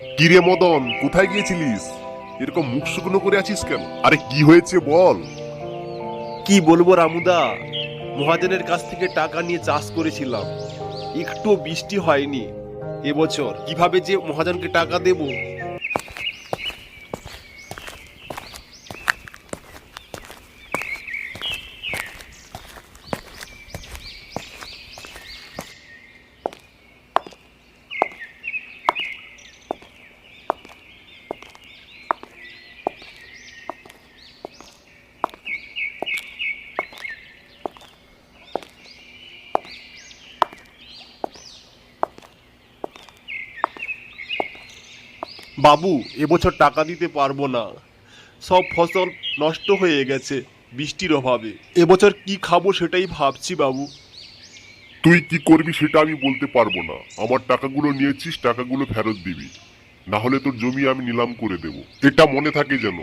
কিরে মদন, কোথায় গিয়েছিলিস? এরকম মুখ শুকনো করে আছিস কেন? আরে কি হয়েছে বল। কি বলব রামুদা? মহাজনের কাছ থেকে টাকা নিয়ে চাষ করেছিলাম। একটু বৃষ্টি হয়নি। এবছর কীভাবে যে মহাজনকে টাকা দেব বাবু, এবছর টাকা দিতে পারব না। সব ফসল নষ্ট হয়ে গেছে বৃষ্টির অভাবে। এবছর কি খাব সেটাই ভাবছি বাবু। তুই কি করবি সেটা আমি বলতে পারব না। আমার টাকাগুলো নিয়েছিস, টাকাগুলো ফেরত দিবি। না হলে তোর জমি আমি নিলাম করে দেব। এটা মনে থাকে যেন।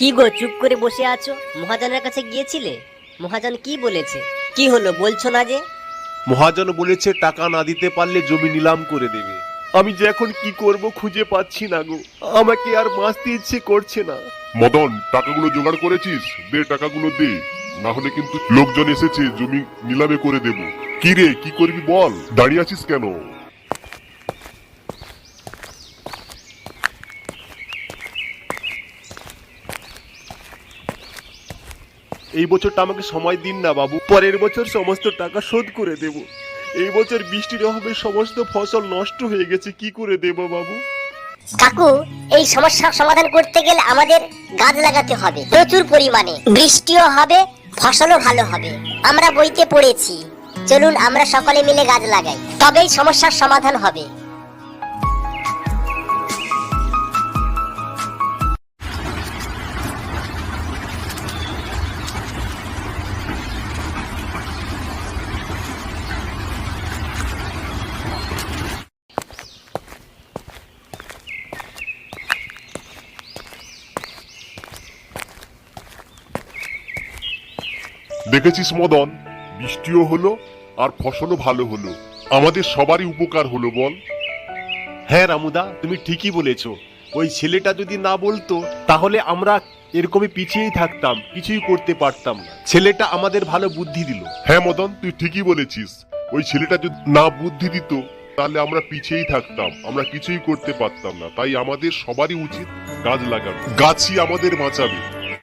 কি গো চুপ করে বসে আছো? মহাজনের কাছে গিয়েছিলে? মহাজন কি বলেছে? কি হলো বলছো না যে? মহাজন বলেছে টাকা না দিতে পারলে জমি নিলাম করে দেবে। আমি যে এখন কি করব খুঁজে পাচ্ছি না গো। আমাকে আর বাঁচতে ইচ্ছে করছে না। মদন টাকাগুলো জোগাড় করেছিস? দে টাকাগুলো দে। না হলে কিন্তু লোকজন এসেছে জমি নিলামে করে দেব। কি রে কি করবি বল? দাঁড়িয়ে আছিস কেন? এই বছরটা আমাকে সময় দিন না, বাবু। পরের বছর সমস্ত টাকা শোধ করে দেব। এই বছর বৃষ্টির অভাবে সমস্ত ফসল নষ্ট হয়ে গেছে, কি করে দেব, বাবু? কাকু, এই সমস্যার সমাধান করতে গেলে আমাদের গাছ লাগাতে হবে। প্রচুর পরিমাণে। বৃষ্টিও হবে, ফসলও ভালো হবে। আমরা বইতে পড়েছি। চলুন, আমরা সকলে মিলে গাছ লাগাই। তবেই সমস্যার সমাধান হবে। দেখেছিস মদন? বৃষ্টিও হলো আর ফসলও ভালো হলো। আমাদের সবারই উপকার হলো বল। হ্যাঁ রামুদা তুমি ঠিকই বলেছ। ওই ছেলেটা যদি না বলতো তাহলে আমরা এরকমই পিছিয়েই থাকতাম কিছুই করতে পারতাম না। ছেলেটা আমাদের ভালো বুদ্ধি দিল। হ্যাঁ মদন তুই ঠিকই বলেছিস। ওই ছেলেটা যদি না বুদ্ধি দিত তাহলে আমরা পিছিয়েই থাকতাম আমরা কিছুই করতে পারতাম না। তাই আমাদের সবারই উচিত গাছ লাগানো। গাছই আমাদের বাঁচাবে।